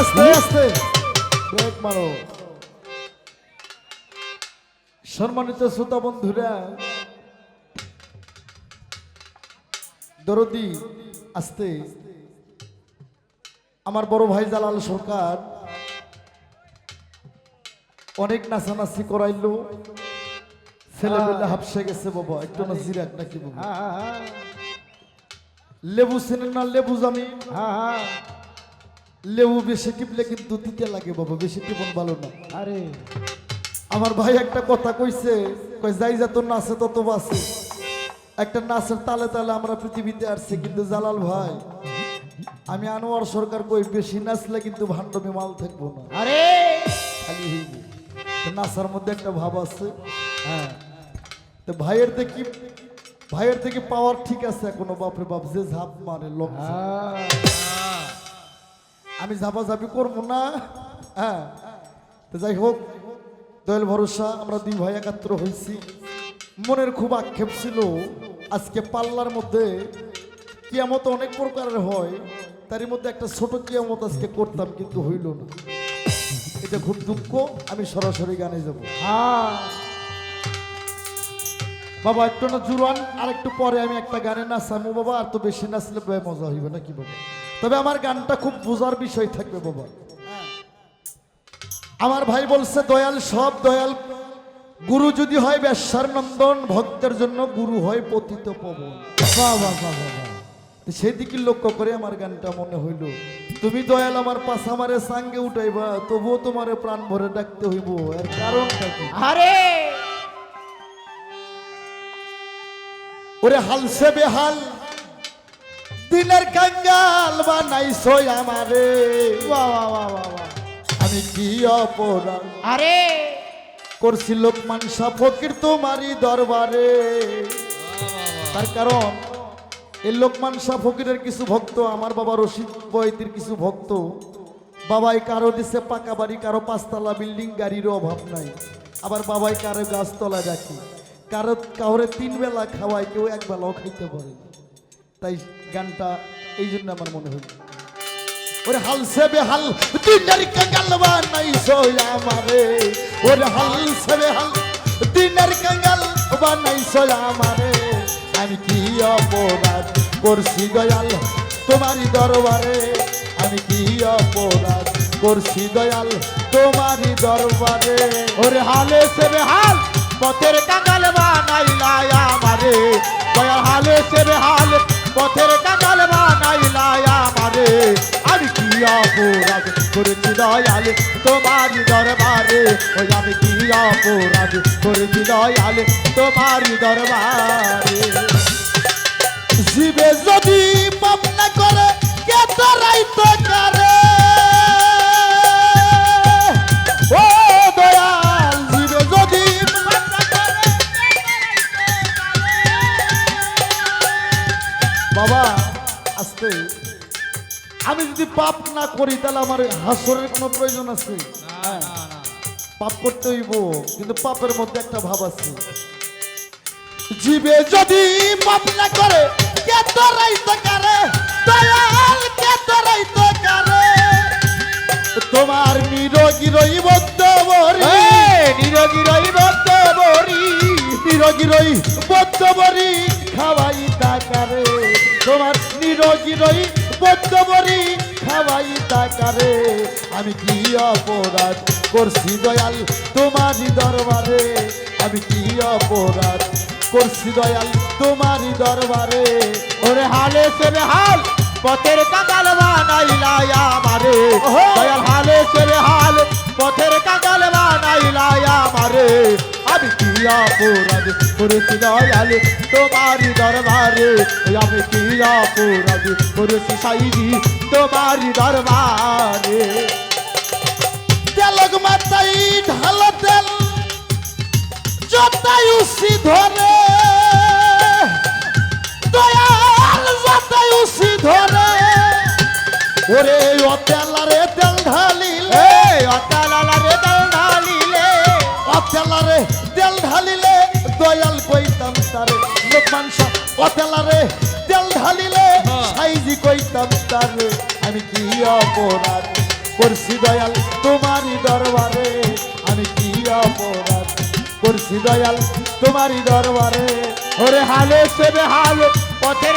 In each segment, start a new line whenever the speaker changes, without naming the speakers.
আস্তে আস্তে। ব্রেক মারো। সম্মানিত শ্রোতা বন্ধুরা দরদি আস্তে। আমার বড় ভাই জালাল সরকার অনেক নাচানাচি করাইলো। ছেলেবেলা হাফসে গেছে বাবা একটু না জিরাক নাকি বাবা?
হ্যাঁ হ্যাঁ হ্যাঁ।
লেবু চেনেন না লেবু জানি
হ্যাঁ হ্যাঁ।
লেবু বেশি টিপলে কিন্তু দিতে লাগে বাবা বেশি টিপন ভালো না।
আরে।
আমার ভাই একটা কথা কইছে কই যাই যত নাচে তত বাসে একটা নাচের তালে তালে আমরা পৃথিবীতে আসছি কিন্তু জালাল ভাই আমি আনোয়ার সরকার কই বেশি নাচলে কিন্তু ভান্ডমে মাল থাকব না।
আরে।
খালি হইব নাচার মধ্যে একটা ভাব আছে হ্যাঁ। তো ভাইয়ের দেখি ভাইয়ের থেকে পাওয়ার ঠিক আছে এখনও বাপরে বাপ যে ঝাপ মারে লোক আমি ঝাপাঝাপি করব না। হ্যাঁ। তো যাই হোক দয়াল ভরসা আমরা দুই ভাই একাত্র হয়েছি। মনের খুব আক্ষেপ ছিল। আজকে পাল্লার মধ্যে কিয়ামত অনেক প্রকারের হয়। তারই মধ্যে একটা ছোট কিয়ামত আজকে করতাম কিন্তু হইল না। এটা খুব দুঃখ আমি সরাসরি গানে যাব।
হ্যাঁ।
বাবা একটু না জুরান আর একটু পরে আমি একটা গানে নাচামো বাবা আর তো বেশি নাচলে মজা হইবে নাকি বাবা? তবে আমার গানটা খুব বোঝার বিষয় থাকবে বাবা। আমার ভাই বলছে দয়াল সব দয়াল গুরু যদি হয় বেশ্যার নন্দন ভক্তের জন্য গুরু হয় পতিত পবন। সেদিকে লক্ষ্য করে আমার গানটা মনে হইল। তুমি দয়াল আমার পাশা মারে সাঙ্গে উঠাইবা তবুও তোমারে প্রাণ ভরে ডাকতে হইব। এর কারণটা কি?
আরে!
ওরে হালসে বেহাল। দিনের কাঙ্গাল বানাইছো আমারে। আমি কি অপরাধ?
আরে।
করছি লোকমান শাহ ফকির তোমারই দরবারে। তার কারণ এই লোকমান শাহ ফকিরের কিছু ভক্ত আমার বাবা রশিদ বৈদির কিছু ভক্ত। বাবাই কারও দিছে পাকা বাড়ি কারও পাঁচতলা বিল্ডিং গাড়িরও অভাব নাই। আবার বাবাই কারও গাছতলা রাখি কারও কাউরে তিন বেলা খাওয়ায় কেউ এক বেলাও খাইতে পারে না। তাই গানটা এই জন্য আমার মনে হইল ওরে হাল সে বেহাল দিনের কাঙ্গাল বানাইছো আমারে। ওরে হাল সে বেহাল দিনের কাঙ্গাল বানাইছো আমারে। আমি কি অপরাধ করছি দয়াল তোমারই দরবারে? আমি কি অপরাধ করছি দয়াল তোমারই দরবারে?
ওরে হালে সেবে হাল পথের কাঙ্গাল বানাইলা আমারে। দয়া হালে সেবে হাল পথের কাঙ্গাল বানাইলাই আমারে। আর কি অপরাধ করেছি দয়ালে তোমার দরবারে? ওই আমি কি অপরাধ করেছি দয়ালে তোমার দরবারে?
জীবে যদি করে, কে তারাইতে কারে? বাবা আস্তে। আমি যদি পাপ না করি তাহলে আমার হাসরের কোনো প্রয়োজন আছে? হ্যাঁ। পাপ করতে হইব কিন্তু পাপের মধ্যে একটা ভাব আছে। জীবে যদি পাপ না করে কে তোরাইতে কারে দয়াল কে তোরাইতে কারে তোমার নিরোগী রই বদ্ধ বরি
নিরোগী রইব তো বরি
নিরোগী রই বদ্ধ খাওয়াই তাকারে তোমার নিরোগী রই বদ্ধ বরি খাওয়াই তাকারে আমি কি অপরাধ করছি দয়াল তোমারই দরবারে? আমি কি অপরাধ করছি দয়াল তোমারই দরবারে?
ওরে হালে সে হাল! পথের কাঙ্গাল বানাইলা আমারে। দয়াল হালে সেবে হাল পথের কাঙ্গাল বানাইলা আমারে। আমি কি অপরাধ করেছি দয়াল তোমারই দরবারে? আমি কি অপরাধ করেছি সাইদি তোমারই দরবারে?
তেলক মাথাই ঢাল তেল যতাই উসি ধরে। দয়াল যতাই উসি ধরে। ওরে ও তেলারে তেল ঢালিলে
এই অতালালা রে দল ঢালিলে
ও তেলারে তেল ঢালিলে দয়াল কইতাম তারে লোকমান শাহ ও তেলারে তেল ঢালিলে সাইজি কইতাম তারে আমি কি অপরাধ করছি দয়াল তোমারই দরবারে? আমি কি অপরাধ করছি দয়াল তোমারই দরবারে?
ওরে হালে সেবে হাল পথের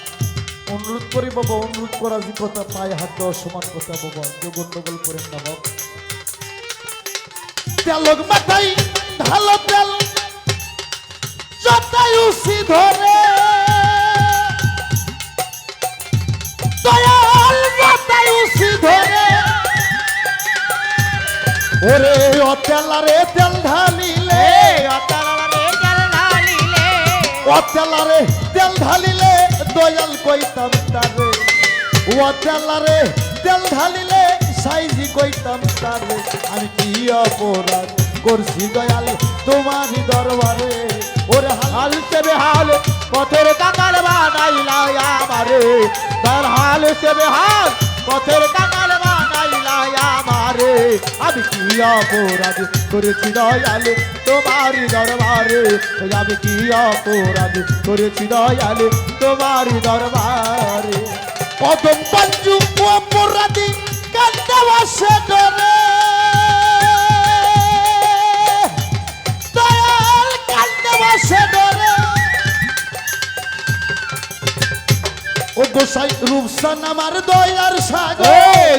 অনুরোধ করি বাবা অনুরোধ করা যে কথা পায়ে হাত দেওয়া সমান কথা বাবা কেউ গন্ডগোল করেন না বাবা তেলক মাথায় ঢালো তেল ধরে। দয়াল জটায়ুসি ধরে। ওরে ও তেলারে তেল ঢালিলে। অতেলারে তেল ঢালিলে দয়াল কইতাম তারে। ও তেলারে, তেল ঢালিলে সাইজি কইতাম তারে। আমি কি অপরাধ করছি দয়াল তোমারই দরবারে? ওরে হাল
সেবে হাল, পথের কাকার বানাইলা আমারে। তার হাল সেবে হাল, পথের কাঙাল বানাইলা আমারে, আমি কি অপরাধ? করেছি দয়ালে তোমার দরবারে। আমি কি অপরাধ? করেছি দয়ালে তোমার দরবারে।
প্রথম পঞ্জু অপরাধী কান্দাবাসে ডরে গোসাই রূপসান আমার দয়ার সাগর।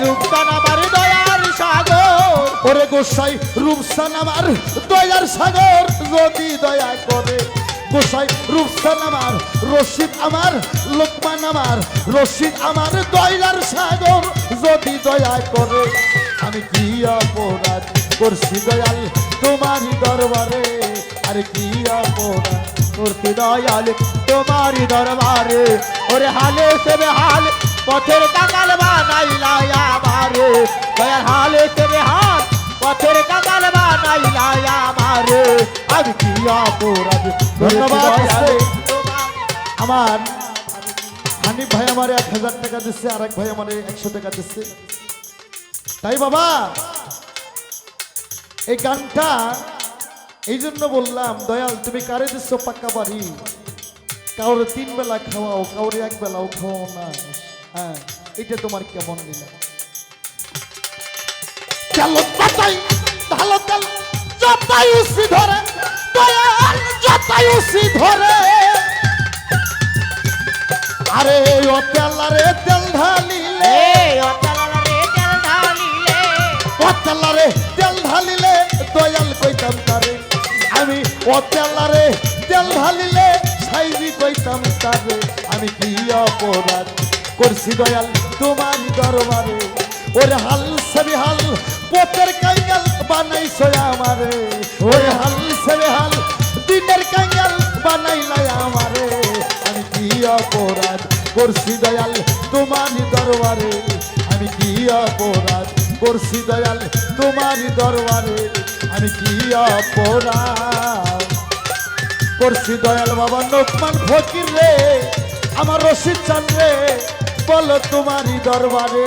রূপসান আমার দয়ার সাগর।
ওরে গোসাই রূপসান আমার দয়ার সাগর। যদি দয়া করে গোসাই রূপসান আমার রশিদ আমার লোকমান আমার রশিদ আমার দয়ার সাগর। যদি দয়া করে আমি কি অপরাধ করছি দয়াল তোমারই দরবারে? আর কি অপরাধ
করতে দয়াল তোমারই দরবারে। ওরে হালে সে হাল পথের কাঙাল বানাইলা আমারে। দয়াল হালে সেবে হাল পথের কাঙাল বানাইলা আমারে। আমি কি অপরাধ?
ধন্যবাদ। আমার হানিফ ভাই আমার এক হাজার টাকা দিচ্ছে আর এক ভাই আমার একশো টাকা দিচ্ছে। তাই বাবা এই গানটা এই জন্য বললাম, দয়াল, তুমি কারে দিচ্ছ পাক্কা বাড়ি? কাউরে তিন বেলা খাওয়াও, কাউরে এক বেলাও খাওয়াও না। হ্যাঁ এটা তোমার কেমন চলো বাতাই ভালো তেল আরে, ও তেল ঢালিলে। ও তেলারে, তেল ঢালিলে সাইজি কইতাম তারে, আমি কি অপরাধ করছি দয়াল তোমারই দরবারে? ওরে হাল সবি হাল, পোতের কাঙ্গাল বানাইছো আমারে। ওরে হাল সবি হাল দিনের কাঙ্গাল বানাইলাই আমারে। আমি কি অপরাধ করছি দয়াল তোমারই দরবারে? আমি কি অপরাধ করছি দয়াল তোমারই দরবারে? আমি কি অপরাধ করছি দয়াল বাবা লোকমান ফকির রে আমার রশিদ চান রে বলো তোমারই দরবারে।